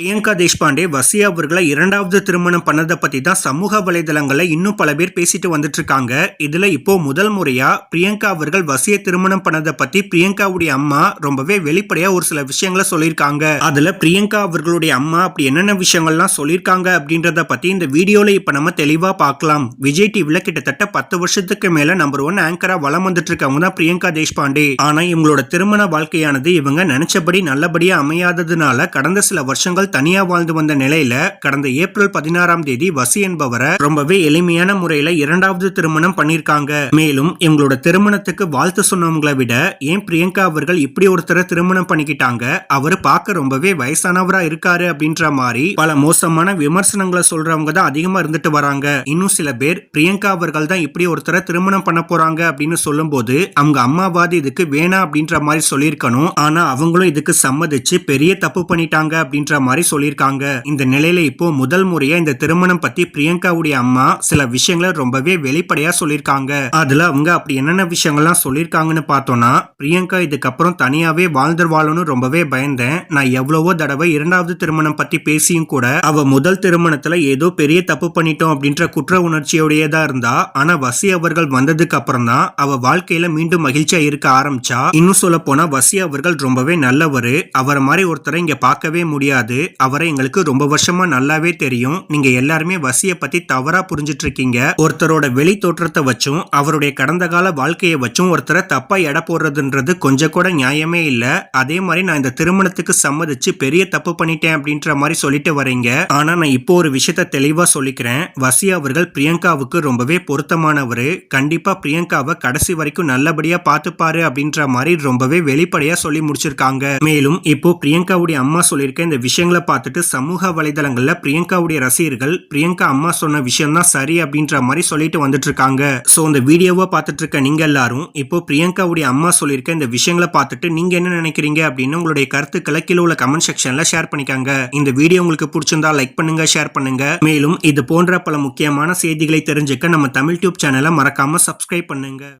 பிரியங்கா தேஷ்பாண்டே வசியா அவர்களை இரண்டாவது திருமணம் பண்ணதை பற்றி தான் சமூக வலைதளங்களில் இன்னும் பல பேர் பேசிட்டு வந்துட்டு இருக்காங்க இப்போது இப்போ முதல் முறையாக பிரியங்கா அவர்கள் வசிய திருமணம் பண்ணதை பற்றி பிரியங்காவுடைய அம்மா ரொம்பவே வெளிப்படையாக ஒரு சில விஷயங்களை சொல்லியிருக்காங்க. அதில் பிரியங்கா அவர்களுடைய அம்மா அப்படி என்னென்ன விஷயங்கள்லாம் சொல்லியிருக்காங்க அப்படின்றத பற்றி இந்த வீடியோவில் இப்போ நம்ம தெளிவாக பார்க்கலாம். விஜய் டிவில கிட்டத்தட்ட பத்து வருஷத்துக்கு மேலே நம்பர் ஒன் ஆங்கராக வளம் வந்துட்டு இருக்கவங்க தான் பிரியங்கா தேஷ்பாண்டே. ஆனால் இவங்களோட திருமண வாழ்க்கையானது இவங்க நினைச்சபடி நல்லபடியாக அமையாததுனால கடந்த சில வருஷங்கள் தனியா வாழ்ந்து வந்த நிலையில கடந்த ஏப்ரல் பதினாறாம் தேதி வசி என்பவரை ரொம்பவே எளிமையான முறையில இரண்டாவது திருமணம் பண்ணிருக்காங்க மேலும் இவங்களோட திருமணத்துக்கு வாழ்த்து சொன்னவங்களை விட ஏன் பிரியங்கா அவர்கள் இப்படி ஒருத்தரை திருமணம் பண்ணிக்கிட்டாங்க? அவரு பார்க்க ரொம்பவே வயசானவரா இருக்காரு அப்படின்ற மாதிரி பல மோசமான விமர்சனங்களை சொல்றவங்க தான் அதிகமா இருந்துட்டு வராங்க. இன்னும் சில பேர் பிரியங்கா அவர்கள் தான் இப்படி ஒருத்தரை திருமணம் பண்ண போறாங்க அப்படின்னு சொல்லும்போது அவங்க அம்மாவாது இதுக்கு வேணாம் அப்படின்ற மாதிரி சொல்லியிருக்கணும். ஆனா அவங்களும் இதுக்கு சம்மதிச்சு பெரிய தப்பு பண்ணிட்டாங்க அப்படின்ற மாதிரி சொல்லியிருக்காங்க. இந்த நிலையில இப்போ முதல் முறையா இந்த திருமணம் பத்தி பிரியங்காவுடைய அம்மா சில விஷயங்களை ரொம்பவே வெளிப்படையா சொல்லியிருக்காங்க. அதுல அவங்க அப்படி என்னென்ன விஷயங்கள்லாம் சொல்லியிருக்காங்கன்னு பார்த்தோம்னா பிரியங்கா இதுக்கப்புறம் தனியாவே வாழ்ந்துருவாளுன்னு ரொம்பவே பயந்தேன். நான் எவ்வளவோ தடவை இரண்டாவது திருமணம் பத்தி பேசியும் கூட அவ முதல் திருமணத்துல ஏதோ பெரிய தப்பு பண்ணிட்டோம் அப்படின்ற குற்ற உணர்ச்சியோடையதா இருந்தா ஆனா வசி அவர்கள் வந்ததுக்கு அப்புறம் தான் அவ வாழ்க்கையில மீண்டும் மகிழ்ச்சியா இருக்க ஆரம்பிச்சா. இன்னும் சொல்ல போனா வசி அவர்கள் ரொம்பவே நல்லவரு. அவரை மாதிரி ஒருத்தரை இங்க பார்க்கவே முடியாது. அவரை எங்களுக்கு ரொம்ப வருஷமா நல்லாவே தெரியும். நீங்க எல்லாருமே வசிய பத்தி தவறா புரிஞ்சிட்டு இருக்கீங்க ஒருத்தரோட வெளி தோற்றத்தை வச்சும் அவருடைய கடந்த கால வாழ்க்கையை வச்சும் ஒருத்தரை தப்பா எடை போடுறதுன்றது கொஞ்சம் கூட நியாயமே இல்ல. அதே மாதிரி நான் இந்த திருமணத்துக்கு சம்மதிச்சு பெரிய தப்பு பண்ணிட்டேன் அப்படின்ற மாதிரி சொல்லிட்டு வரீங்க. ஆனா நான் இப்போ ஒரு விஷயத்த தெளிவா சொல்லிக்கிறேன். வசி அவர்கள் பிரியங்காவுக்கு ரொம்பவே பொருத்தமானவரு. கண்டிப்பா பிரியங்காவை கடைசி வரைக்கும் நல்லபடியா பார்த்துப்பாரு அப்படின்ற மாதிரி ரொம்பவே வெளிப்படையா சொல்லி முடிச்சிருக்காங்க. மேலும் இப்போ பிரியங்காவுடைய அம்மா சொல்லியிருக்க இந்த விஷயங்கள் பார்த்துட்டு சமூக வலைதளங்களில் பிரியங்காவுடைய ரசிகர்கள் பிரியங்கா அம்மா சொன்ன விஷயம் தான் சரி அப்படின்ற மாதிரி சொல்லிட்டு வந்துட்டு இருக்காங்க ஸோ இந்த வீடியோவை பார்த்துட்டு இருக்க நீங்க எல்லாரும் இப்போ பிரியங்காவுடைய அம்மா சொல்லியிருக்க இந்த விஷயங்களை பார்த்துட்டு நீங்க என்ன நினைக்கிறீங்க அப்படின்னு உங்களுடைய கருத்துக்களை கீழே உள்ள கமெண்ட் செக்ஷன்ல ஷேர் பண்ணிக்காங்க. இந்த வீடியோ உங்களுக்கு பிடிச்சிருந்தா லைக் பண்ணுங்க ஷேர் பண்ணுங்க. மேலும் இது போன்ற பல முக்கியமான செய்திகளை தெரிஞ்சுக்க நம்ம தமிழ் டியூப் சேனலை மறக்காம சப்ஸ்கிரைப் பண்ணுங்க.